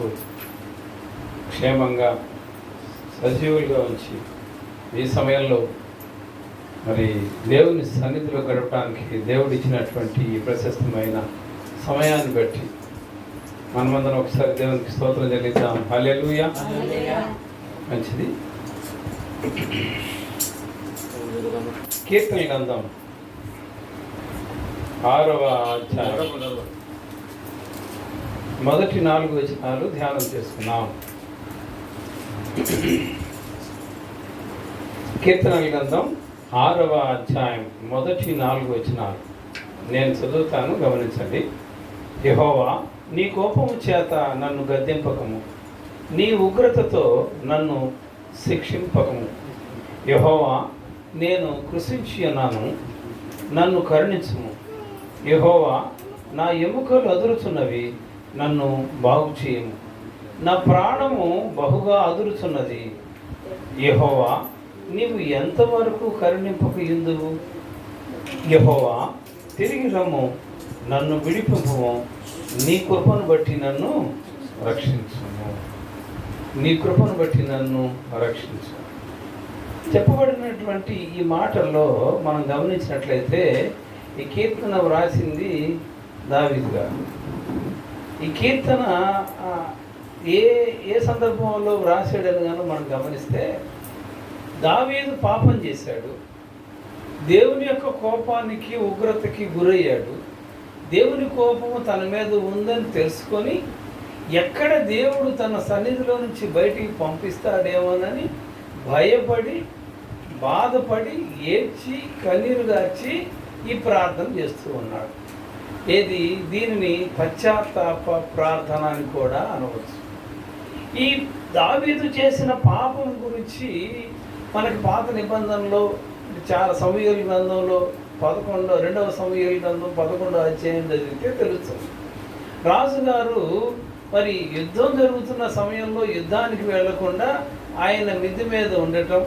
మాకు క్షేమంగా సజీవులుగా ఉంచి ఈ సమయంలో మరి దేవుని సన్నిధిలో గడపడానికి దేవుడు ఇచ్చినటువంటి ఈ ప్రశస్తమైన సమయాన్ని బట్టి మనమందరం ఒకసారి దేవునికి స్తోత్రం చెల్లిద్దాం. హల్లెలూయా. మంచిది. కీర్తన గ్రంథం ఆరవ అధ్యాయం. మొదటి నాలుగు వచనాలు ధ్యానం చేసుకున్నాం. కీర్తన గ్రంథం ఆరవ అధ్యాయం మొదటి నాలుగు వచనాలు. నేను చదువుతాను గమనించండి. యహోవా నీ కోపము చేత నన్ను గద్దెంపకము. నీ ఉగ్రతతో నన్ను శిక్షింపకము. యహోవా నేను కృషించి ఉన్నాను నన్ను కరుణించుము. యహోవా నా ఎముకలు అదురుచున్నవి నన్ను బాగు చేయము. నా ప్రాణము బహుగా అదురుతున్నది. యహోవా నీవు ఎంతవరకు కరుణింపక ఎందువు యహోవా తిరిగి రమ్ము. నన్ను విడిపింపము నీ కృపను బట్టి నన్ను రక్షించుము. నీ కృపను బట్టి నన్ను రక్షించు చెప్పబడినటువంటి ఈ మాటల్లో మనం గమనించినట్లయితే ఈ కీర్తన వ్రాసింది దావిద్గా ఈ కీర్తన ఏ ఏ సందర్భంలో వ్రాసాడని కానీ మనం గమనిస్తే దావీదు పాపం చేశాడు. దేవుని యొక్క కోపానికి ఉగ్రతకి గురయ్యాడు. దేవుని కోపము తన మీద ఉందని తెలుసుకొని ఎక్కడ దేవుడు తన సన్నిధిలో నుంచి బయటికి పంపిస్తాడేమోనని భయపడి బాధపడి ఏడ్చి కన్నీరు గార్చి ఈ ప్రార్థన చేస్తూ ఉన్నాడు. ఏది? దీనిని పశ్చాత్తాప ప్రార్థన అని కూడా అనవచ్చు. ఈ దావీదు చేసిన పాపం గురించి మనకి పాత నిబంధనలో చాలా సమయాల గ్రంథంలో పదకొండో రెండవ సమయాల గ్రంథం పదకొండో అధ్యాయం చదివితే తెలుస్తుంది. రాజుగారు మరి యుద్ధం జరుగుతున్న సమయంలో యుద్ధానికి వెళ్ళకుండా ఆయన మిద్ది మీద ఉండటం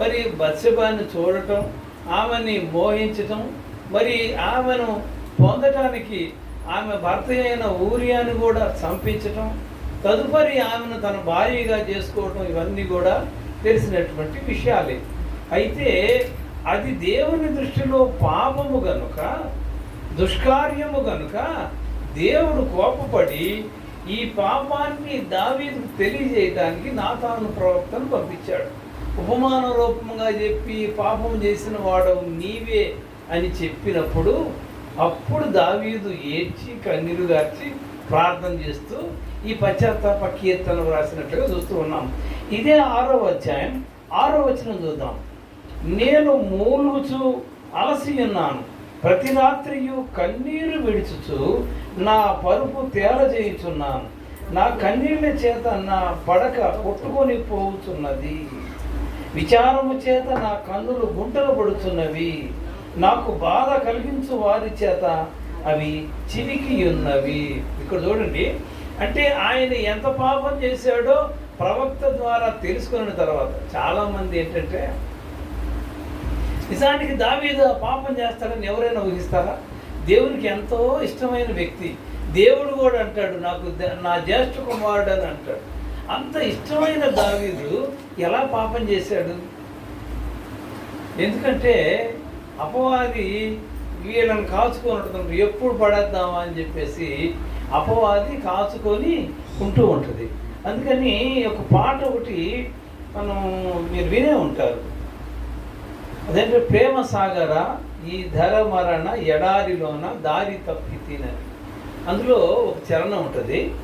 మరి బత్సబాన్ని చూడటం ఆమెని మోహించటం మరి ఆమెను పొందటానికి ఆమె భర్త అయిన ఊరియాని కూడా చంపించటం తదుపరి ఆమెను తన భార్యగా చేసుకోవటం ఇవన్నీ కూడా తెలిసినటువంటి విషయాలే. అయితే అది దేవుని దృష్టిలో పాపము గనుక దుష్కార్యము గనుక దేవుడు కోపపడి ఈ పాపాన్ని దావీదుకు తెలియజేయటానికి నాతాను ప్రవక్తను పంపించాడు. ఉపమాన రూపంగా చెప్పి పాపం చేసిన వాడు నీవే అని చెప్పినప్పుడు అప్పుడు దావీదు ఏడ్చి కన్నీరు గార్చి ప్రార్థన చేస్తూ ఈ పశ్చాత్తాప కీర్తనలు రాసినట్లుగా చూస్తూ ఉన్నాం. ఇదే ఆరో అధ్యాయం. ఆరో వచనం చూద్దాం. నేను మూలుచు అలసి ఉన్నాను. ప్రతి రాత్రియు కన్నీరు విడుచుచు నా పరుపు తేల చేయుచున్నాను నా కన్నీళ్ళ చేత నా పడక కొట్టుకొని పోవుచున్నది. విచారము చేత నా కన్నులు గుంటలు పడుతున్నవి నాకు బాధ కలిగించు వారి చేత అవి చివికి ఉన్నవి ఇక్కడ చూడండి. అంటే ఆయన ఎంత పాపం చేశాడో ప్రవక్త ద్వారా తెలుసుకున్న తర్వాత చాలామంది ఏంటంటే నిజానికి దావీద పాపం చేస్తాడని ఎవరైనా ఊహిస్తారా? దేవునికి ఎంతో ఇష్టమైన వ్యక్తి. దేవుడు కూడా అంటాడు నాకు నా జ్యేష్ఠ కుమారుడు అని అంటాడు. అంత ఇష్టమైన దావీదు ఎలా పాపం చేశాడు? ఎందుకంటే అపవాది వీళ్ళని కాచుకొని ఉంటుంది ఎప్పుడు పడేద్దామా అని చెప్పేసి అపవాది కాచుకొని ఉంటూ ఉంటుంది. అందుకని ఒక పాట ఒకటి మనం మీరు వినే ఉంటారు. అదేంటే? ప్రేమ సాగర ఈ ధర మరణ ఎడారిలోన దారి తప్పి తినని. అందులో ఒక చరణం ఉంటుంది.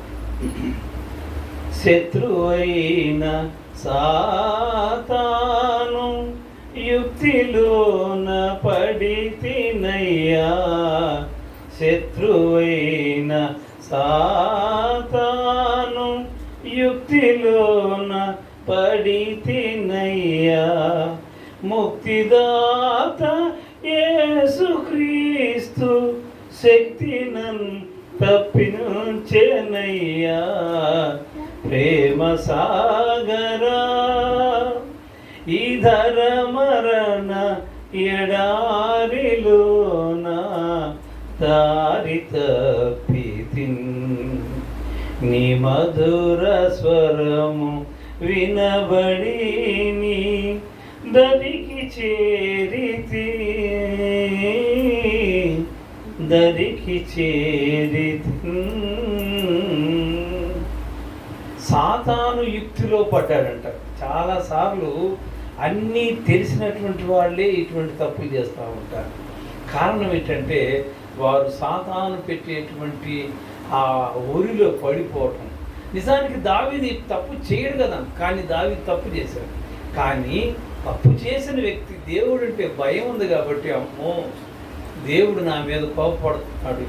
శత్రువైన సాతాను యుక్తిలోన శత్రువైన సాతాను యుక్తిలోన పడితినయ్యా. ముక్తిదాత యేసుక్రీస్తు శక్తినన్ తప్పించెనయ్యా ప్రేమ సాగరా ఈ ధర మరణ ఎడారిలో దారి నీ మధుర స్వరము వినబడి దరికి చేరితి దరికి చేరితి సాతాను యుక్తిలో పడ్డాడంట చాలాసార్లు అన్నీ తెలిసినటువంటి వాళ్ళే ఇటువంటి తప్పులు చేస్తూ ఉంటారు. కారణం ఏంటంటే వారు సాతాను పెట్టేటువంటి ఆ ఊరిలో పడిపోవటం. నిజానికి దావిది తప్పు చేయడు కదా కానీ దావి తప్పు చేశాడు. కానీ తప్పు చేసిన వ్యక్తి దేవుడు అంటే భయం ఉంది కాబట్టి అమ్మో దేవుడు నా మీద కోపపడుతున్నాడు.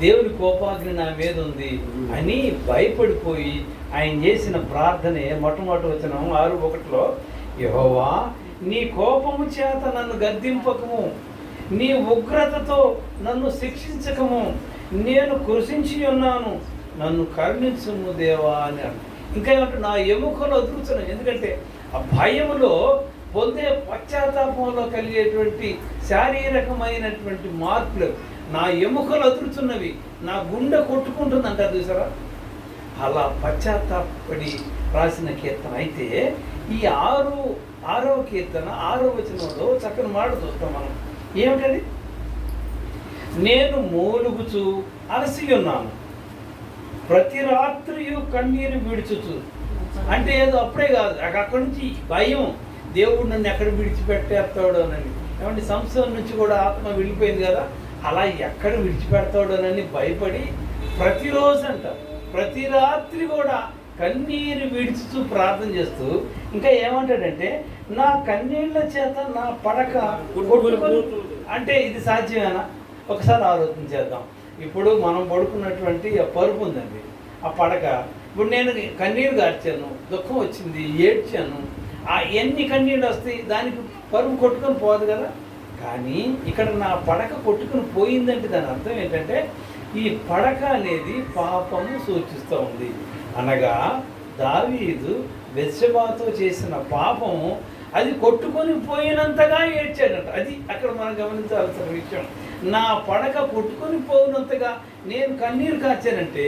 దేవుని కోపాగ్ని నా మీద ఉంది అని భయపడిపోయి ఆయన చేసిన ప్రార్థనే మొట్టమొదటి వచ్చిన ఆరు ఒకటిలో యహోవా నీ కోపము చేత నన్ను గద్దింపకము. నీ ఉగ్రతతో నన్ను శిక్షించకము. నేను కృషించి ఉన్నాను. నన్ను కరుణించము దేవా అని ఇంకా ఏమంటే నా ఎముకలు అదురుతున్నాను ఎందుకంటే ఆ భయములో పొందే పశ్చాత్తాపంలో కలిగేటువంటి శారీరకమైనటువంటి మార్పులు నా ఎముకలు అదురుతున్నవి నా గుండె కొట్టుకుంటుంది అంటారు చూసారా? అలా పశ్చాత్తాపడి రాసిన కీర్తన. అయితే ఈ ఆరు ఆరవ కీర్తన ఆరో వచనంలో చక్కని మాట చూస్తాం మనం. ఏమిటది? నేను మూలుగుచు అలసి ఉన్నాను ప్రతి రాత్రి కన్నీరు విడుచుచు. అంటే ఏదో అప్పుడే కాదు అక్క- అక్కడి నుంచి భయం. దేవుడు నన్ను ఎక్కడ విడిచిపెట్టేస్తాడోనని. ఏమంటే సంవత్సరం నుంచి కూడా ఆత్మ వెళ్ళిపోయింది కదా అలా ఎక్కడ విడిచిపెడతాడోనని భయపడి ప్రతిరోజు అంట ప్రతి రాత్రి కూడా కన్నీరు విడుచుతూ ప్రార్థన చేస్తూ ఇంకా ఏమంటాడంటే నా కన్నీళ్ళ చేత నా పడక అంటే ఇది సాధ్యమేనా? ఒకసారి ఆలోచన చేద్దాం. ఇప్పుడు మనం పడుకున్నటువంటి ఆ పరుపు ఉందండి. ఆ పడక ఇప్పుడు నేను కన్నీరు గార్చాను దుఃఖం వచ్చింది ఏడ్చాను. ఆ ఎన్ని కన్నీళ్ళు వస్తాయి? దానికి పరుపు కొట్టుకొని పోదు కదా. కానీ ఇక్కడ నా పడక కొట్టుకుని పోయిందంటే దాని అర్థం ఏంటంటే ఈ పడక అనేది పాపము సూచిస్తూ ఉంది. అనగా దావీదు బెత్షెబాతో చేసిన పాపం అది కొట్టుకొని పోయినంతగా ఏడ్చాడట. అది అక్కడ మనం గమనించాల్సిన విషయం. నా పడక కొట్టుకొని పోయినంతగా నేను కన్నీరు కాచానంటే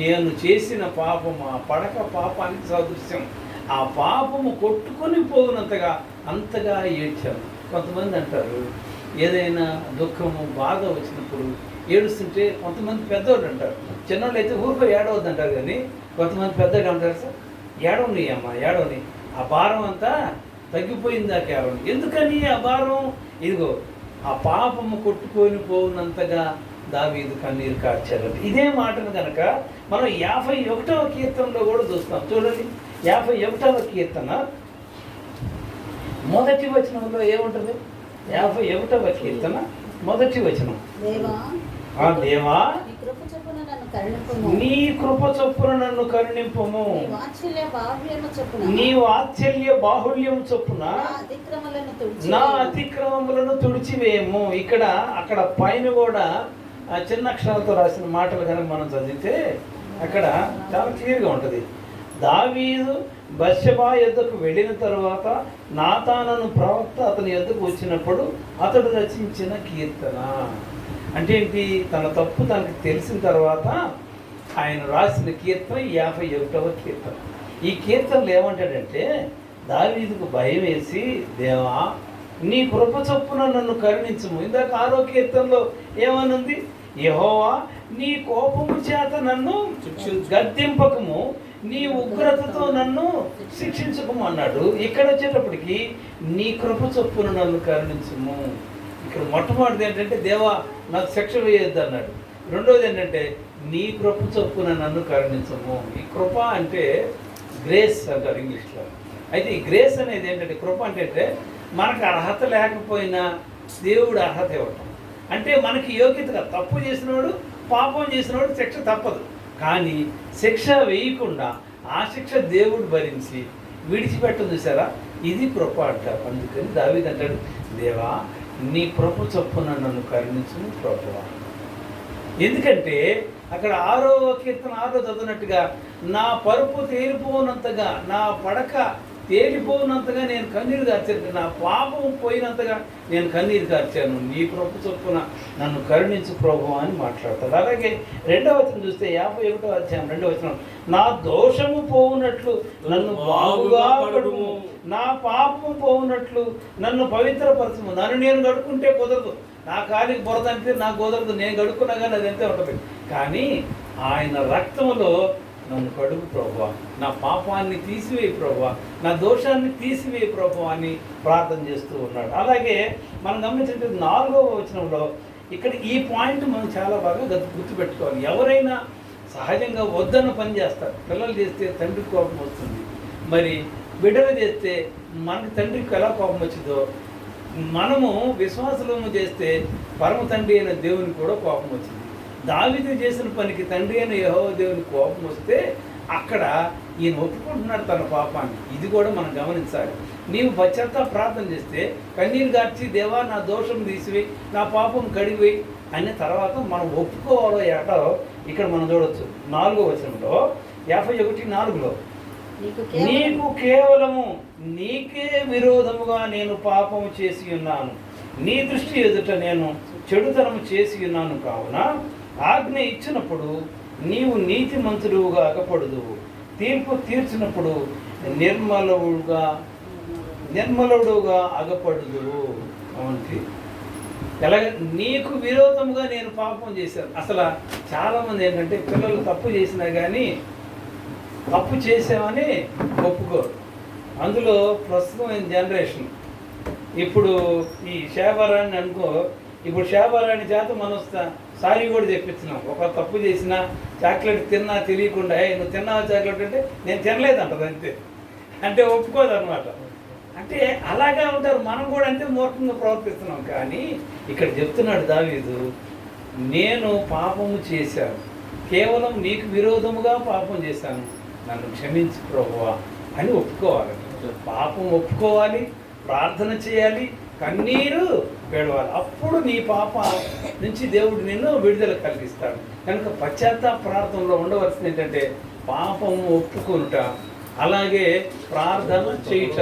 నేను చేసిన పాపం ఆ పడక పాపానికి సదృశ్యం. ఆ పాపము కొట్టుకొని పోయినంతగా అంతగా ఏడ్చాను. కొంతమంది అంటారు ఏదైనా దుఃఖము బాధ వచ్చినప్పుడు ఏడుస్తుంటే కొంతమంది పెద్దవాళ్ళు అంటారు. చిన్నవాళ్ళు అయితే ఊరుకో ఏడవద్దు అంటారు కానీ కొంతమంది పెద్దగా అంటారు సార్. ఏడవని అమ్మ ఏడవని ఆ భారం అంతా తగ్గిపోయిందా కేవలం? ఎందుకని ఆ భారం? ఇదిగో ఆ పాపము కొట్టుకొని పోవునంతగా దావీదు కన్నీరు కార్చారంట. ఇదే మాటను కనుక మనం యాభై ఒకటవ కీర్తనలో కూడా చూస్తాం. చూడండి యాభై ఒకటవ కీర్తన. మొదటి వచనంలో ఏముంటుంది? యాభై ఒకటవ కీర్తన. మొదటి వచనం. దేవా. నీ కృప చొప్పున నన్ను కరుణింపుము. నీ వాత్సల్య బాహుళ్యం చొప్పున. నా అతిక్రమములను తుడిచివేయము. ఇక్కడ అక్కడ పైన కూడా చిన్న అక్షరాలతో రాసిన మాటలు కనుక మనం చదివితే అక్కడ చాలా క్లియర్గా ఉంటుంది. దావీదు బత్షెబా యొద్దకు వెళ్ళిన తర్వాత నాతానను ప్రవక్త అతని యొద్దకు వచ్చినప్పుడు అతడు రచించిన కీర్తన. అంటే ఏంటి? తన తప్పు తనకు తెలిసిన తర్వాత ఆయన రాసిన కీర్తన యాభై ఒకటవ కీర్తన. ఈ కీర్తనలు ఏమంటాడంటే దావీదుకు భయం వేసి దేవా నీ కృప చొప్పున నన్ను కరుణించము. ఇందాక ఆరో కీర్తనలో ఏమనుంది? యహోవా నీ కోపము చేత నన్ను గద్దింపకము నీ ఉగ్రతతో నన్ను శిక్షించకము అన్నాడు. ఇక్కడ వచ్చేటప్పటికి నీ కృప చొప్పున నన్ను కరుణించము. ఇక్కడ మొట్టమొదటిది ఏంటంటే దేవా నాకు శిక్ష వేయొద్దు అన్నాడు. రెండోది ఏంటంటే నీ కృప చొప్పున నన్ను కరుణించము. ఈ కృప అంటే గ్రేస్ అంటారు ఇంగ్లీష్లో. అయితే ఈ గ్రేస్ అనేది ఏంటంటే కృప అంటే అంటే మనకు అర్హత లేకపోయినా దేవుడు అర్హత ఇవ్వటం. అంటే మనకి యోగ్యత తప్పు చేసినవాడు పాపం చేసినవాడు శిక్ష తప్పదు. కానీ శిక్ష వేయకుండా ఆ శిక్ష దేవుడు భరించి విడిచిపెట్టం చూసారా? ఇది కృప అంటారు. అందుకని దావిదంటాడు దేవా నీ ప్రభు చొప్పున నన్ను కరుణించును ప్రభు ఎందుకంటే అక్కడ ఆరో కీర్తన ఆరో చదివినట్టుగా నా పరుపు తేలిపోనంతగా నా పడక తేలిపోయినంతగా నేను కన్నీరు కార్చాను నా పాపం పోయినంతగా నేను కన్నీరు కార్చాను నీ కృప చొప్పున నన్ను కరుణించు ప్రభు అని మాట్లాడతాడు. అలాగే రెండవ వచనం చూస్తే యాభై ఒకటో అధ్యాయం రెండవ వచనం. నా దోషము పోవునట్లు నన్ను బాగుగా కడుము నా పాపము పోవునట్లు నన్ను పవిత్రపరచము. నన్ను నేను గడుకుంటే కుదరదు. నా కాలికి బురద అంటే నాకు కుదరదు. నేను గడుక్కున్నా కానీ అది అంతే ఉంటుంది. కానీ ఆయన రక్తంలో నన్ను కడుగు ప్రభా నా పాపాన్ని తీసివేయి ప్రభా నా దోషాన్ని తీసివేయి ప్రభా అని ప్రార్థన చేస్తూ ఉన్నాడు. అలాగే మనం గమనించినట్టు నాలుగవ వచనంలో ఇక్కడ ఈ పాయింట్ మనం చాలా బాగా గత- గుర్తుపెట్టుకోవాలి. ఎవరైనా సహజంగా వద్దన్న పని చేస్తారు. పిల్లలు చేస్తే తండ్రికి కోపం వస్తుంది. మరి బిడ్డలు చేస్తే మనకి తండ్రికి ఎలా కోపం వచ్చిందో మనము విశ్వాసము చేస్తే పరమ తండ్రి అయిన దేవునికి కూడా కోపం వచ్చింది. దావిది చేసిన పనికి తండ్రి అయిన యహో దేవుని కోపం వస్తే అక్కడ ఈయన ఒప్పుకుంటున్నాడు తన పాపాన్ని. ఇది కూడా మనం గమనించాలి. నీవు పశ్చాత్తా ప్రార్థన చేస్తే కన్నీరు గార్చి దేవా నా దోషం తీసివేయి నా పాపం కడిగివేయి అనే తర్వాత మనం ఒప్పుకోవాలో ఏటో ఇక్కడ మనం చూడొచ్చు. నాలుగో వచనంలో యాభై ఒకటి నాలుగులో నీకు కేవలము నీకే విరోధముగా నేను పాపము చేసి ఉన్నాను. నీ దృష్టి ఎదుట నేను చెడుతనము చేసి ఉన్నాను. కావున ఆజ్ఞ ఇచ్చినప్పుడు నీవు నీతిమంతుడుగా అగపడదు తీర్పు తీర్చినప్పుడు నిర్మలుడుగా నిర్మలుడుగా అగపడదు అవునండి. ఎలాగ నీకు విరోధముగా నేను పాపం చేశాను. అసలు చాలామంది ఏంటంటే పిల్లలు తప్పు చేసినా కానీ తప్పు చేసామని ఒప్పుకోరు. అందులో ప్రస్తుతం జనరేషన్. ఇప్పుడు ఈ శాబారాన్ని అనుకో ఇప్పుడు శాబారాన్ని చేత మనం సారీ కూడా తెప్పించినాం ఒక తప్పు చేసినా చాక్లెట్ తిన్నా తెలియకుండా ఏ నువ్వు తిన్నావా చాక్లెట్? అంటే నేను తినలేదంటది అంతే. అంటే ఒప్పుకోదన్నమాట. అంటే అలాగే ఉంటారు. మనం కూడా అంతే మూర్ఖంగా ప్రవర్తిస్తున్నాం. కానీ ఇక్కడ చెప్తున్నాడు దావీదు నేను పాపము చేశాను. కేవలం నీకు విరోధముగా పాపం చేశాను. నన్ను క్షమించు ప్రభువా. అని ఒప్పుకోవాలి. పాపం ఒప్పుకోవాలి. ప్రార్థన చేయాలి కన్నీరు పెడవాలి అప్పుడు నీ పాప నుంచి దేవుడు నిన్ను విడుదల కలిగిస్తాడు. కనుక పశ్చాత్తాప ప్రార్థనలో ఉండవలసింది ఏంటంటే పాపం ఒప్పుకుంట అలాగే ప్రార్థన చేయుట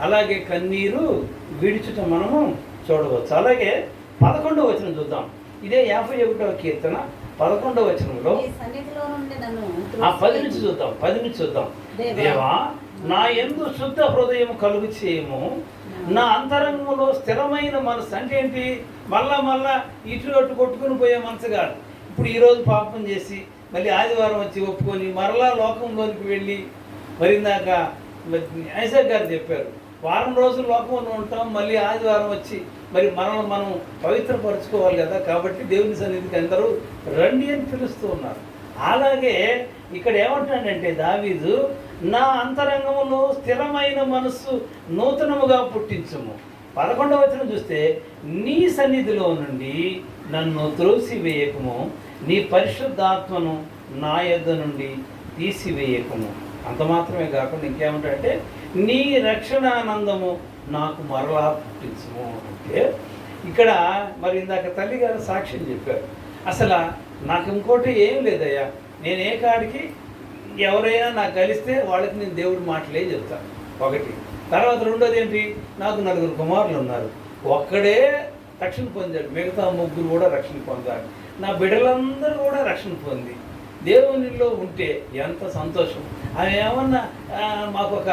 అలాగే కన్నీరు విడిచుట మనము చూడవచ్చు. అలాగే పదకొండవ వచనం చూద్దాం. ఇదే యాభై ఒకటవ కీర్తన పదకొండవ వచనంలో. ఆ పది నుంచి చూద్దాం పది నుంచి చూద్దాం. దేవా. దేవా నా ఎందు శుద్ధ హృదయం కలుగు చేయము. నా అంతరంగంలో స్థిరమైన మనసు అంటే ఏంటి? మళ్ళా మళ్ళా ఇటు అటు కొట్టుకుని పోయే మనసు కాదు. ఇప్పుడు ఈరోజు పాపం చేసి మళ్ళీ ఆదివారం వచ్చి ఒప్పుకొని మరలా లోకంలోనికి వెళ్ళి మరి ఇందాక ఐజాక్ గారు చెప్పారు వారం రోజులు లోకంలో ఉంటాం మళ్ళీ ఆదివారం వచ్చి మరి మనల్ని మనం పవిత్రపరచుకోవాలి కదా కాబట్టి దేవుని సన్నిధికి అందరూ రండి అని పిలుస్తూ ఉన్నారు. అలాగే ఇక్కడ ఏమంటాడంటే దావీదు నా అంతరంగంలో స్థిరమైన మనస్సు నూతనముగా పుట్టించుము. పదకొండవ వచనం చూస్తే నీ సన్నిధిలో నుండి నన్ను త్రోసివేయకము నీ పరిశుద్ధాత్మను నా యొద్ద నుండి తీసివేయకము. అంత మాత్రమే కాకుండా ఇంకేమంటాడంటే నీ రక్షణానందము నాకు మరలా పుట్టించుము అంటే ఇక్కడ మరి ఇందాక తల్లి గారు సాక్ష్యం చెప్పారు. అసలు నాకు ఇంకోటి ఏం లేదయ్యా. నేను ఏ కాడికి ఎవరైనా నాకు కలిస్తే వాళ్ళకి నేను దేవుడు మాటలే చెప్తాను ఒకటి. తర్వాత రెండోది ఏంటి? నాకు నలుగురు కుమారులు ఉన్నారు. ఒక్కడే రక్షణ పొందాడు. మిగతా ముగ్గురు కూడా రక్షణ పొందాడు నా బిడ్డలందరూ కూడా రక్షణ పొంది. దేవునిలో ఉంటే ఎంత సంతోషం. ఆమె ఏమన్నా మాకు ఒక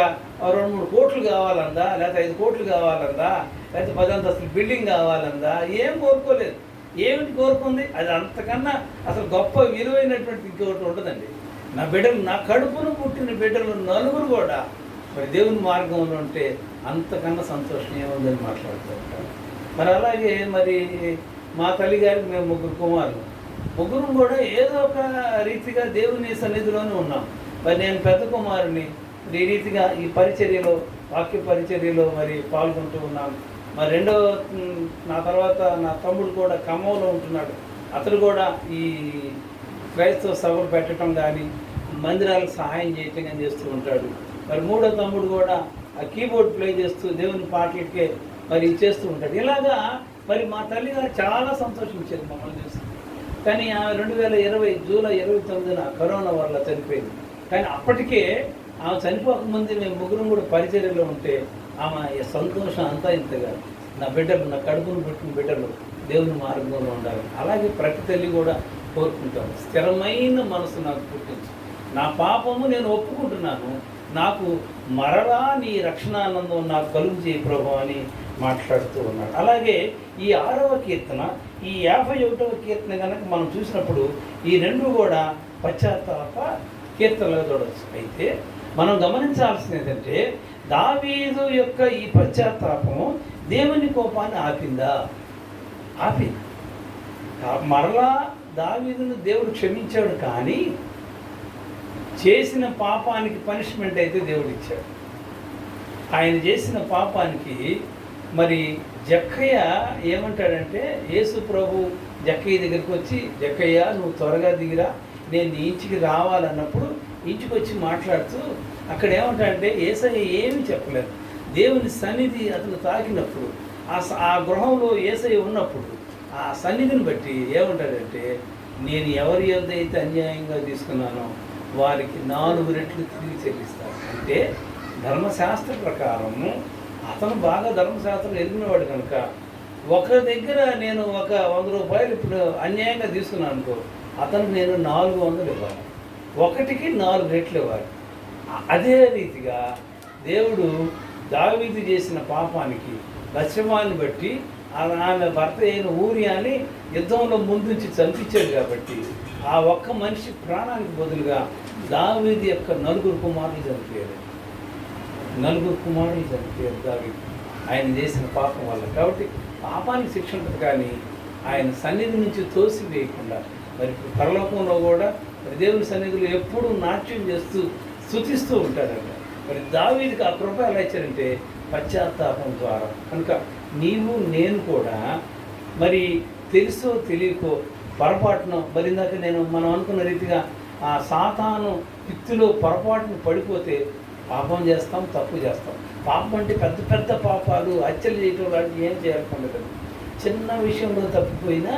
రెండు మూడు కోట్లు కావాలందా? లేకపోతే ఐదు కోట్లు కావాలందా? లేకపోతే పది అంతస్తులు బిల్డింగ్ కావాలందా? ఏం కోరుకోలేదు. ఏమిటి కోరుకుంది? అది అంతకన్నా అసలు గొప్ప విలువైనటువంటి ఇంకొకటి ఉండదండి. నా బిడ్డలు నా కడుపును పుట్టిన బిడ్డలు నలుగురు కూడా మరి దేవుని మార్గంలో ఉంటే అంతకన్నా సంతోషం ఏముందని మాట్లాడుతూ ఉంటారు. మరి అలాగే మరి మా తల్లి గారికి మేము ముగ్గురు కుమారులు. ముగ్గురు కూడా ఏదో ఒక రీతిగా దేవుని సన్నిధిలోనే ఉన్నాం. మరి నేను పెద్ద కుమారుని ఈ రీతిగా ఈ పరిచర్యలో వాక్య పరిచర్యలో మరి పాల్గొంటూ ఉన్నాను మరి రెండో నా తర్వాత నా తమ్ముడు కూడా ఖమ్మంలో ఉంటున్నాడు. అతడు కూడా ఈ క్రైస్తవ సభలు పెట్టడం కానీ మందిరాలకు సహాయం చేయటం కానీ చేస్తూ ఉంటాడు. మరి మూడో తమ్ముడు కూడా ఆ కీబోర్డ్ ప్లే చేస్తూ దేవుని పాటలకే మరి చేస్తూ ఉంటాడు. ఇలాగా మరి మా తల్లి గారు చాలా సంతోషించేది మమ్మల్ని చూసి. కానీ ఆమె రెండు వేల ఇరవై జూలై ఇరవై తొమ్మిదిన కరోనా వల్ల చనిపోయింది. కానీ అప్పటికే ఆమె చనిపోకముందు మేము ముగ్గురం కూడా పరిచర్యలో ఉంటే ఆమె సంతోషం అంతా ఇంతగా. కాదు నా బిడ్డలు నా కడుపును పెట్టిన బిడ్డలు దేవుని మార్గంలో ఉండాలి అలాగే ప్రతి తల్లి కూడా కోరుకుంటాను. స్థిరమైన మనసు నాకు పుట్టించు నా పాపము నేను ఒప్పుకుంటున్నాను. నాకు మరలా నీ రక్షణానందం నాకు కలుగు చేయి ప్రభు అని మాట్లాడుతూ ఉన్నాడు. అలాగే ఈ ఆరవ కీర్తన ఈ యాభై ఒకటవ కీర్తన కనుక మనం చూసినప్పుడు ఈ రెండు కూడా పశ్చాత్తాప కీర్తనలుగా చూడవచ్చు అయితే మనం గమనించాల్సింది ఏంటంటే దావీదు యొక్క ఈ పశ్చాత్తాపము దేవుని కోపాన్ని ఆపిందా? ఆపింది. మరలా దావీదును దేవుడు క్షమించాడు కానీ చేసిన పాపానికి పనిష్మెంట్ అయితే దేవుడు ఇచ్చాడు ఆయన చేసిన పాపానికి మరి జక్కయ్య ఏమంటాడంటే యేసు ప్రభు జక్కయ్య దగ్గరికి వచ్చి జక్కయ్య నువ్వు త్వరగా దిగిరా నేను నీ ఇంటికి రావాలన్నప్పుడు ఇంటికి వచ్చి మాట్లాడుతూ అక్కడ ఏమంటాడంటే ఏసయ్య ఏమీ చెప్పలేదు. దేవుని సన్నిధి అతను తాకినప్పుడు ఆ స- ఆ గృహంలో ఏసయ్య ఉన్నప్పుడు ఆ సన్నిధిని బట్టి ఏమంటాడంటే నేను ఎవరి యొద్ద అయితే అన్యాయంగా తీసుకున్నానో వారికి నాలుగు రెట్లు తిరిగి చెల్లిస్తాను అంటే ధర్మశాస్త్ర ప్రకారము అతను బాగా ధర్మశాస్త్రం ఎదిగినవాడు కనుక ఒకరి దగ్గర నేను ఒక వంద రూపాయలు ఇప్పుడు అన్యాయంగా తీసుకున్నాను అనుకో అతను నేను నాలుగు వందలు ఇవ్వాలి. ఒకటికి నాలుగు రెట్లు ఇవ్వాలి. అదే రీతిగా దేవుడు దావీదు చేసిన పాపానికి లక్ష్యమాన్ని బట్టి ఆ- ఆమె భర్త అయిన ఊరియాని యుద్ధంలో ముందుంచి చంపించాడు కాబట్టి ఆ ఒక్క మనిషి ప్రాణానికి బదులుగా దావీది యొక్క నలుగురు కుమారులు చనిపోయారు. నలుగురు కుమారులు చనిపోయారు దావీది. ఆయన చేసిన పాపం వల్ల. కాబట్టి పాపానికి శిక్ష ఉంటుంది కానీ ఆయన సన్నిధి నుంచి తోసి వేయకుండా మరి పరలోకంలో కూడా దేవుని సన్నిధిలో ఎప్పుడూ నాట్యం చేస్తూ స్థుతిస్తూ ఉంటాడంట మరి దావీదికి ఆ కృప ఎలా ఇచ్చారంటే పశ్చాత్తాపం ద్వారా. కనుక నీవు నేను కూడా మరి తెలుసో తెలియకో పొరపాటున మరి ఇందాక నేను మనం అనుకున్న రీతిగా ఆ సాతాను పిత్తులో పొరపాటును పడిపోతే పాపం చేస్తాం తప్పు చేస్తాం. పాపం అంటే పెద్ద పెద్ద పాపాలు హత్యలు చేయటం లాంటివి ఏం చేయాలనుకుంటుంది చిన్న విషయంలో తప్పిపోయినా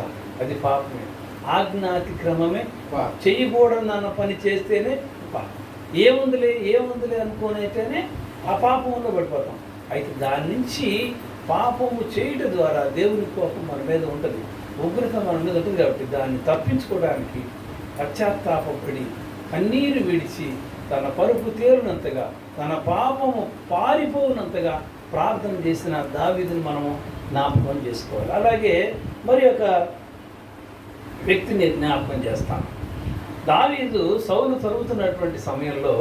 చాలు. అది పాపమే. ఆజ్ఞాతిక్రమమే. పాపం. చెయ్యకూడదు అన్న పని చేస్తేనే పాపం ఏముందిలే ఏముందిలే అనుకోనైతేనే ఆ పాపంలో పడిపోతాం. అయితే దాని నుంచి పాపము చేయటం ద్వారా దేవుని కోపం మన మీద ఉంటుంది. ఉగ్రత మన మీద ఉంటుంది కాబట్టి దాన్ని తప్పించుకోవడానికి పశ్చాత్తాపడి కన్నీరు విడిచి తన పరుపు తేలినంతగా తన పాపము పారిపోనంతగా ప్రార్థన చేసిన దావీదుని మనము జ్ఞాపకం చేసుకోవాలి. అలాగే మరి ఒక వ్యక్తిని జ్ఞాపకం చేస్తాం దావీదు సౌలు తరుగుతున్నటువంటి సమయంలో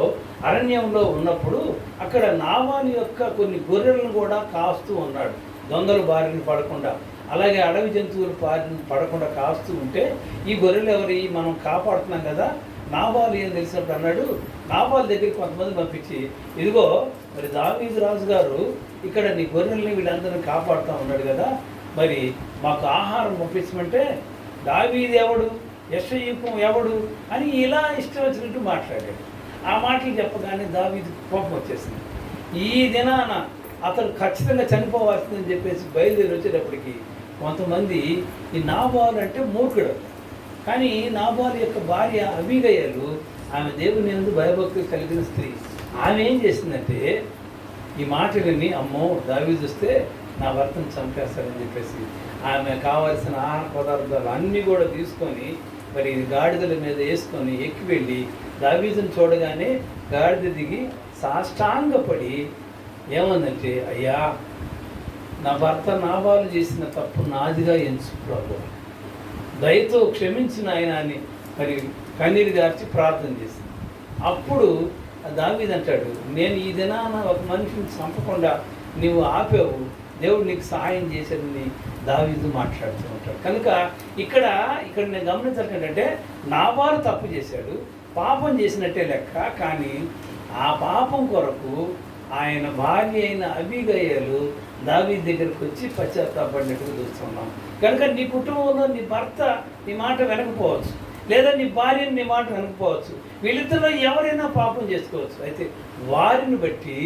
అరణ్యంలో ఉన్నప్పుడు అక్కడ నావాని యొక్క కొన్ని గొర్రెలను కూడా కాస్తూ ఉన్నాడు. దొంగలు బారిన పడకుండా. అలాగే అడవి జంతువులు బారిన పడకుండా కాస్తూ ఉంటే ఈ గొర్రెలు ఎవరి? మనం కాపాడుతున్నాం కదా. నాబాలు ఏం తెలిసినప్పుడు అన్నాడు నాబాల్ దగ్గరికి కొంతమంది పంపించి ఇదిగో మరి దావీదు రాజు గారు ఇక్కడ నీ గొర్రెల్ని వీళ్ళందరినీ కాపాడుతూ ఉన్నాడు కదా. మరి మాకు ఆహారం పంపించమంటే దావీది ఎవడు? యశ్వయుపం ఎవడు? అని ఇలా ఇష్టం వచ్చినట్టు మాట్లాడాడు. ఆ మాటలు చెప్పగానే దావీది కోపం వచ్చేసింది. ఈ దినాన అతను ఖచ్చితంగా చనిపోవాల్సిందని చెప్పేసి బయలుదేరి వచ్చేటప్పటికి కొంతమంది ఈ నాబాలు అంటే మూర్ఖుడు. కానీ నాబాలు యొక్క భార్య అబీగయ్యలు ఆమె దేవుని ఎందు భయభక్తులు కలిగిన స్త్రీ. ఆమె ఏం చేసిందంటే ఈ మాట విని అమ్మో దావి చూస్తే నా భర్తను చంపేస్తారని చెప్పేసి ఆమె కావాల్సిన ఆహార పదార్థాలు అన్నీ కూడా తీసుకొని మరి గాడిదల మీద వేసుకొని ఎక్కి వెళ్ళి దావీదుని చూడగానే గాడిద దిగి సాష్టాంగపడి ఏమందంటే అయ్యా నా భర్త నాబాలు చేసిన తప్పు నాదిగా ఎంచు ప్రభు. దయతో క్షమించిన ఆయన అని మరి కన్నీరు గార్చి ప్రార్థన చేసింది. అప్పుడు దావీదంటాడు నేను ఈ దినాన ఒక మనిషిని చంపకుండా నీవు ఆపావు. దేవుడు నీకు సహాయం చేసేదని దావీదు మాట్లాడుతూ ఉంటాడు. కనుక ఇక్కడ ఇక్కడ నేను గమనించాలంటే నాబారు తప్పు చేశాడు పాపం చేసినట్టే లెక్క కానీ ఆ పాపం కొరకు ఆయన భార్య అయిన అభిగయలు దావీ దగ్గరకు వచ్చి పశ్చాత్తాపడినట్టు చూస్తున్నాం కనుక నీ కుటుంబంలో నీ భర్త నీ మాట వెనకపోవచ్చు లేదా నీ భార్యని నీ మాట వెనకపోవచ్చు వీళ్ళిద్దరిలో ఎవరైనా పాపం చేసుకోవచ్చు. అయితే వారిని బట్టి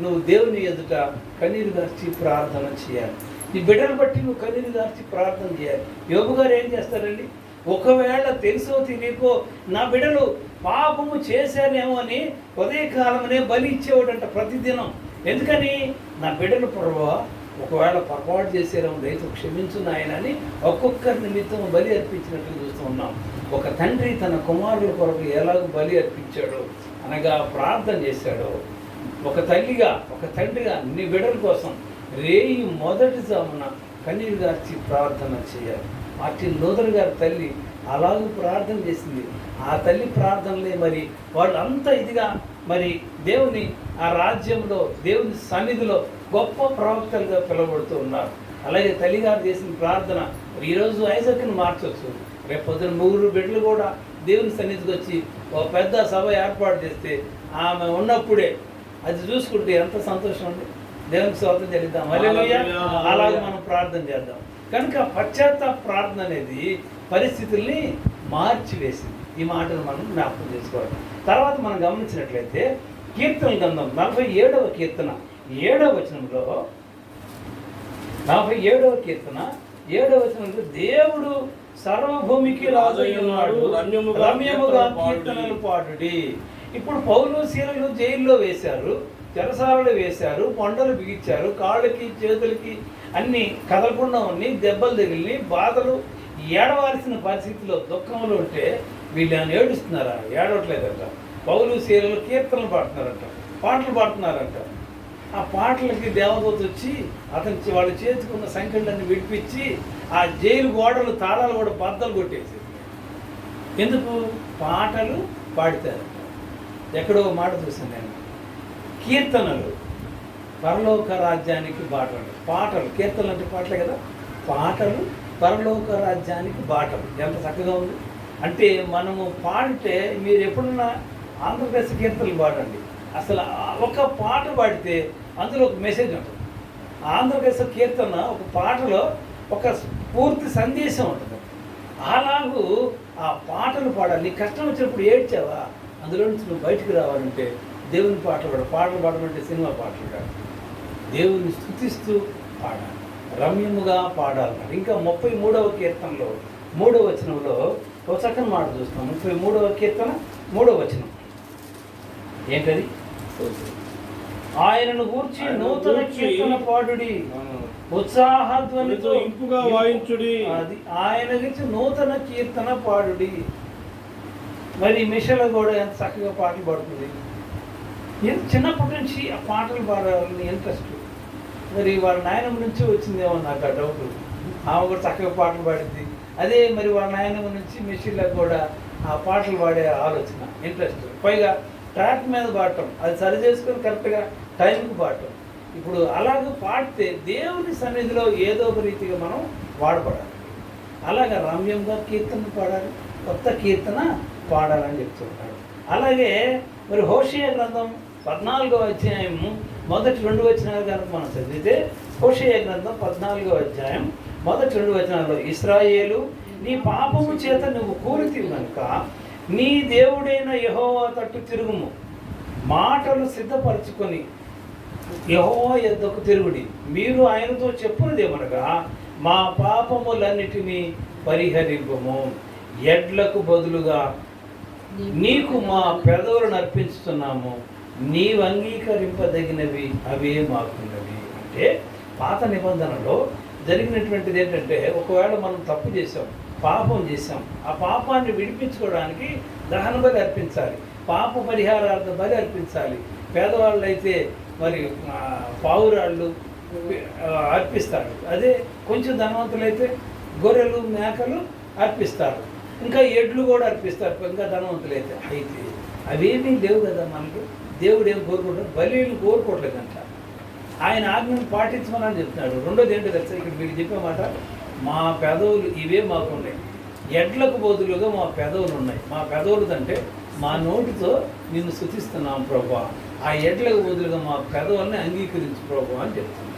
నువ్వు దేవుని ఎదుట కన్నీరు గార్చి ప్రార్థన చేయాలి. నీ బిడ్డను బట్టి నువ్వు కన్నీరు గార్చి ప్రార్థన చేయాలి. యోగు గారు ఏం చేస్తారండి? ఒకవేళ తెలుసో తెలియకో నా బిడ్డలు పాపము చేశారేమో అని ఉదయకాలమనే బలి ఇచ్చేవాడంట ప్రతిదినం. ఎందుకని? నా బిడ్డలు ప్రభావ ఒకవేళ పొరపాటు చేసేరేమో రైతు క్షమించు నాయన అని ఒక్కొక్కరి నిమిత్తం బలి అర్పించినట్లు చూస్తూ ఉన్నాం. ఒక తండ్రి తన కుమారుల కొరకు ఎలాగో బలి అర్పించాడో అనగా ప్రార్థన చేశాడో. ఒక తల్లిగా ఒక తండ్రిగా నీ బిడ్డల కోసం రేయి మొదటి జామున కన్నీరు గార్చి ప్రార్థన చేయాలి. మార్టిన్ లూథర్ గారి తల్లి అలాగే ప్రార్థన చేసింది. ఆ తల్లి ప్రార్థనలే మరి వాళ్ళంతా ఇదిగా మరి దేవుని ఆ రాజ్యంలో దేవుని సన్నిధిలో గొప్ప ప్రవక్తలుగా పిలువబడుతూ ఉన్నారు. అలాగే తల్లిగారు చేసిన ప్రార్థన ఈరోజు ఐజక్ని మార్చవచ్చు రేపు పొద్దున ముగ్గురు బిడ్డలు కూడా దేవుని సన్నిధికి వచ్చి ఒక పెద్ద సభ ఏర్పాటు చేస్తే ఆమె ఉన్నప్పుడే అది చూసుకుంటే ఎంత సంతోషం అండి. దేవునికి స్వాతం చెల్లిద్దాం. హల్లెలూయా. అలాగే మనం ప్రార్థన చేద్దాం. కనుక పశ్చాత్తాప ప్రార్థన అనేది పరిస్థితుల్ని మార్చివేసింది. ఈ మాటను మనం జ్ఞాపకం చేసుకోవాలి. తర్వాత మనం గమనించినట్లయితే కీర్తన గ్రంథం నలభై ఏడవ కీర్తన ఏడవ వచనంలో నలభై ఏడవ కీర్తన ఏడవ వచనంలో దేవుడు సర్వభూమికి రాజు ఉన్నాడు రమ్యముగా రమ్యముగా కీర్తనలు పాడుడి. ఇప్పుడు పౌలు శీలలు జైల్లో వేశారు చెరసాలలో వేశారు కొండలు బిగించారు కాళ్ళకి చేతులకి అన్ని కదలకుండా ఉన్ని దెబ్బలు తగిలి బాధలు ఏడవాల్సిన పరిస్థితిలో దుఃఖంలో ఉంటే వీళ్ళు ఏమైనా ఏడుస్తున్నారా? ఏడవట్లేదంట. పౌలు శీలలు కీర్తనలు పాడుతున్నారంట పాటలు పాడుతున్నారంట. ఆ పాటలకి దేవదూత వచ్చి అతని వాళ్ళు వాళ్ళ చేతికున్న సంఖ్యలన్నీ విడిపించి ఆ జైలు గోడలు తాళాలు కూడా బద్దలు కొట్టేసి ఎందుకు? పాటలు పాడతారు. ఎక్కడో ఒక మాట చూసాను నేను. కీర్తనలు పరలోక రాజ్యానికి బాటలు. పాటలు. కీర్తనలు అంటే పాటలే కదా? పాటలు పరలోక రాజ్యానికి బాటలు. ఎంత చక్కగా ఉంది. అంటే మనము పాడితే మీరు ఎప్పుడున్నా ఆంధ్రప్రదేశ్ కీర్తనలు పాడండి. అసలు ఒక పాట పాడితే అందులో ఒక మెసేజ్ ఉంటుంది. ఆంధ్రప్రదేశ్ కీర్తన ఒక పాటలో ఒక పూర్తి సందేశం ఉంటుంది. అలాగూ ఆ పాటలు పాడాలి. నీకు కష్టం వచ్చినప్పుడు ఏడ్చావా? అందులో నుంచి నువ్వు బయటికి రావాలంటే దేవుని పాటలు పాడు. పాటలు పాడమంటే సినిమా పాటలు కాదు దేవుని స్థుతిస్తూ పాడాలి. రమ్యముగా పాడాలన్నమాట ఇంకా ముప్పై మూడవ కీర్తనలో మూడవ వచనంలో ఒక చక్కని మాట చూస్తాం ముప్పై మూడవ కీర్తన మూడవ వచనం. ఏంటది? ఆయనను గూర్చి ఆయనను నూతన కీర్తన పాడుడి. ఉత్సాహధ్వనితో ధ్వనితో ఇంపుగా వాయించుడి. అది ఆయన గురించి నూతన కీర్తన పాడుడి. మరి మిషన్లో కూడా ఎంత చక్కగా పాటలు పాడుతుంది? ఎంత చిన్నప్పటి నుంచి ఆ పాటలు పాడాలని ఇంట్రెస్ట్ మరి వాళ్ళ నాయనమ్మ నుంచి వచ్చిందేమో నాకు ఆ డౌట్ ఆమె కూడా చక్కగా పాటలు పాడింది. అదే మరి వాళ్ళ నాయనమ్మ నుంచి మిషన్లో కూడా ఆ పాటలు పాడే ఆలోచన ఇంట్రెస్ట్ పైగా ట్రాక్ మీద పాడటం అది సరి చేసుకొని కరెక్ట్గా టైంకి పాడటం. ఇప్పుడు అలాగ పాడితే దేవుని సన్నిధిలో ఏదో ఒక రీతిగా మనం వాడపడాలి అలాగే రమ్యంగా కీర్తన పాడాలి కొత్త కీర్తన పాడాలని చెప్తుంటాడు. అలాగే మరి హోషియా గ్రంథం పద్నాలుగో అధ్యాయం మొదటి రెండు వచనాలు కనుక మనం చదివితే హోషయ గ్రంథం పద్నాలుగో అధ్యాయం మొదటి రెండు వచనాల్లో ఇస్రాయేలు నీ పాపము చేత నువ్వు కూలితివి కనుక నీ దేవుడైన యహో తట్టు తిరుగుము. మాటలు సిద్ధపరచుకొని యహో ఎద్దకు తిరుగుడి. మీరు ఆయనతో చెప్పున్నదేమనగా మా పాపములన్నిటినీ పరిహరింపము. ఎడ్లకు బదులుగా నీకు మా పెదవులను అర్పించుతున్నాము. నీవు అంగీకరింపదగినవి అవే మాకున్నవి. అంటే పాత నిబంధనలో జరిగినటువంటిది ఏంటంటే ఒకవేళ మనం తప్పు చేసాం పాపం చేసాం ఆ పాపాన్ని విడిపించుకోవడానికి దహన బలి అర్పించాలి పాప పరిహారార్థ బలి అర్పించాలి. పేదవాళ్ళు అయితే మరి పావురాళ్ళు అర్పిస్తారు. అదే కొంచెం ధనవంతులైతే గొర్రెలు మేకలు అర్పిస్తారు. ఇంకా ఎడ్లు కూడా అర్పిస్తారు. ఇంకా ధనవంతులైతే అయితే. అవేమీ లేవు కదా మనకు. దేవుడు ఏం కోరుకుంటాడు? బలిని కోరుకోవట్లేదంట. ఆయన ఆజ్ఞను పాటించమని చెప్తున్నాడు. రెండోది ఏంటో తెలుసా? ఇక్కడ మీరు చెప్పే మాట మా పెదవులు ఇవే మాకున్నాయి. ఎడ్లకు బదులుగా మా పెదవులు ఉన్నాయి. మా పెదవులు అంటే మా నోటితో నిన్ను శుతిస్తున్నాం ప్రభా. ఆ ఎడ్లకు బదులుగా మా పెదవుల్ని అంగీకరించు ప్రభు అని చెప్తున్నాడు.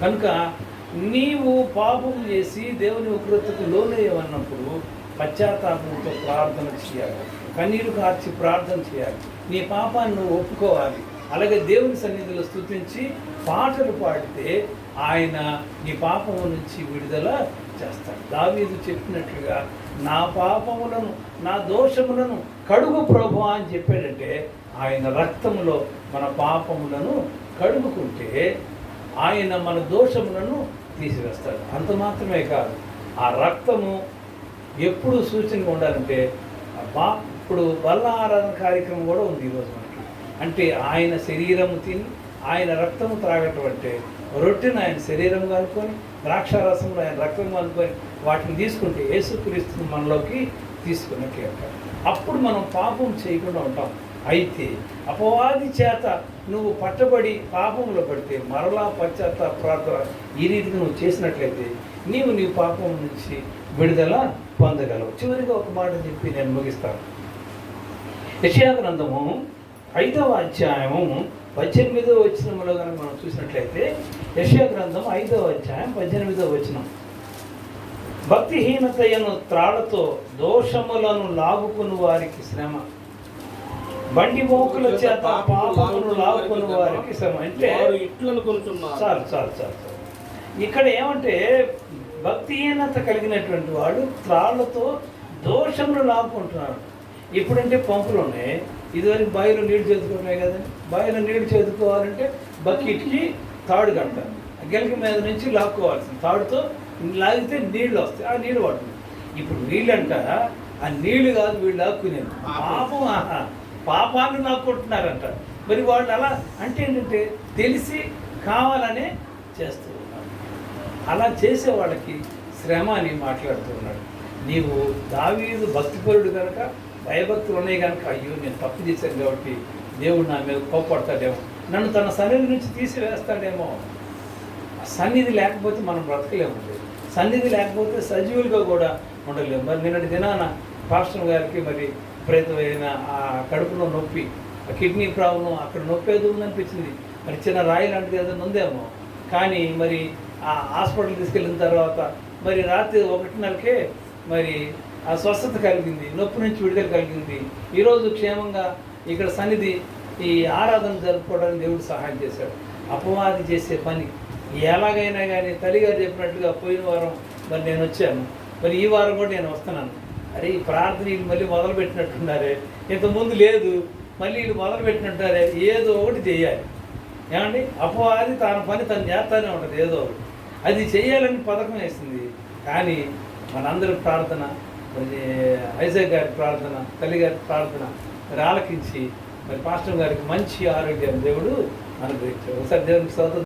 కనుక నీవు పాపం చేసి దేవుని ఉగ్రతకు లోనయ్యవన్నప్పుడు పశ్చాత్తాపంతో ప్రార్థన చేయాలి. కన్నీరు కార్చి ప్రార్థన చేయాలి. నీ పాపాన్ని నువ్వు ఒప్పుకోవాలి. అలాగే దేవుని సన్నిధిలో స్థుతించి పాటలు పాడితే ఆయన నీ పాపము నుంచి విడుదల చేస్తాడు. దావీదు చెప్పినట్లుగా నా పాపములను నా దోషములను కడుగు ప్రభు అని చెప్పాడంటే ఆయన రక్తములో మన పాపములను కడుగుకుంటే ఆయన మన దోషములను తీసివేస్తాడు. అంత మాత్రమే కాదు ఆ రక్తము ఎప్పుడు సూచనగా ఉండాలంటే బా ఇప్పుడు బల్ల ఆరాధన కార్యక్రమం కూడా ఉంది ఈరోజు మనకి. అంటే ఆయన శరీరము తిని ఆయన రక్తము త్రాగటం అంటే రొట్టెను ఆయన శరీరంగా అనుకొని ద్రాక్షారసంలో ఆయన రక్తం అనుకొని వాటిని తీసుకుంటే యేసుక్రీస్తుని మనలోకి తీసుకున్నట్టు అంటారు. అప్పుడు మనం పాపం చేయకుండా ఉంటాం. అయితే అపవాది చేత నువ్వు పట్టబడి పాపంలో పడితే మరలా పశ్చాత్తాప ప్రార్థన ఈ రీతిగా నువ్వు చేసినట్లయితే నీవు నీ పాపం నుంచి విడుదల పొందగలవు. చివరిగా ఒక మాట చెప్పి నేను ముగిస్తాను. యెషయా గ్రంథము ఐదవ అధ్యాయము పద్దెనిమిదవ వచనములో కనుక మనం చూసినట్లయితే యెషయా గ్రంథం ఐదవ అధ్యాయం పద్దెనిమిదవ వచనం. భక్తిహీనతయను త్రాళ్ళతో దోషములను లాగుకుని వారికి శ్రమ. బండి మోకుల చేత పాపమును లాగుకుని వారికి శ్రమ. అంటే వారు ఇట్లు అనుకుంటున్నారు చాలు చాలు చాలు చాలు. ఇక్కడ ఏమంటే భక్తిహీనత కలిగినటువంటి వాడు త్రాళ్ళతో దోషములు లాక్కుంటున్నాడు ఇప్పుడంటే పంపులు ఉన్నాయి. ఇదివరకు బావిలో నీళ్ళు చేదుకున్నాయి కదండి బావిలో నీళ్ళు చేదుకోవాలంటే బకెట్కి తాడు కడతారు గెలక మీద నుంచి లాక్కోవాల్సింది. తాడుతో లాగితే నీళ్ళు వస్తాయి. ఆ నీళ్ళు పడుతుంది. ఇప్పుడు నీళ్ళంట ఆ నీళ్ళు కాదు వీళ్ళు లాక్కునేది. పాపం. ఆహా, పాపాన్ని లాక్కుంటున్నారంట. మరి వాళ్ళు అలా అంటే ఏంటంటే తెలిసి కావాలనే చేస్తూ ఉన్నారు అలా చేసే వాళ్ళకి శ్రమ అని మాట్లాడుతున్నాడు నీవు దావీదు భక్తిపరుడు కనుక భయభక్తులు ఉన్నాయి కనుక అయ్యో నేను తప్పు చేశాను కాబట్టి దేవుడు నా మీద కోపడతాడేమో నన్ను తన సన్నిధి నుంచి తీసివేస్తాడేమో. సన్నిధి లేకపోతే మనం బ్రతకలేము. సన్నిధి లేకపోతే సజీవులుగా కూడా ఉండలేము. మరి నిన్నటి దినాన పాస్టర్ గారికి మరి విపరీతమైన ఆ కడుపులో నొప్పి ఆ కిడ్నీ ప్రాబ్లం అక్కడ నొప్పి ఏదో ఉందనిపించింది. మరి చిన్న రాయి లాంటిది ఏదైనా ఉందేమో. కానీ మరి ఆ హాస్పిటల్ తీసుకెళ్ళిన తర్వాత మరి రాత్రి ఒకటిన్నరకే మరి ఆ స్వస్థత కలిగింది నొప్పి నుంచి విడుదల కలిగింది. ఈరోజు క్షేమంగా ఇక్కడ సన్నిధి ఈ ఆరాధన జరుపుకోవడానికి దేవుడు సహాయం చేశాడు. అపవాది చేసే పని ఎలాగైనా కానీ తల్లిగారు చెప్పినట్టుగా పోయిన వారం మరి నేను వచ్చాను. మరి ఈ వారం కూడా నేను వస్తున్నాను. అరే ఈ ప్రార్థన వీళ్ళు మళ్ళీ మొదలు పెట్టినట్టున్నారే ఇంతకుముందు లేదు మళ్ళీ వీళ్ళు మొదలు పెట్టినట్టున్నారే ఏదో ఒకటి చేయాలి. ఏమండి? అపవాది తన పని తను చేస్తానే ఉంటుంది ఏదో ఒకటి. అది చేయాలని పథకం వేసింది. కానీ మనందరి ప్రార్థన మరి ఐజాక్ గారి ప్రార్థన తల్లి గారి ప్రార్థన మరి ఆలకించి మరి పాస్టర్ గారికి మంచి ఆరోగ్యం దేవుడు అనుగ్రహించాడు. ఒకసారి దేవునికి సోదరు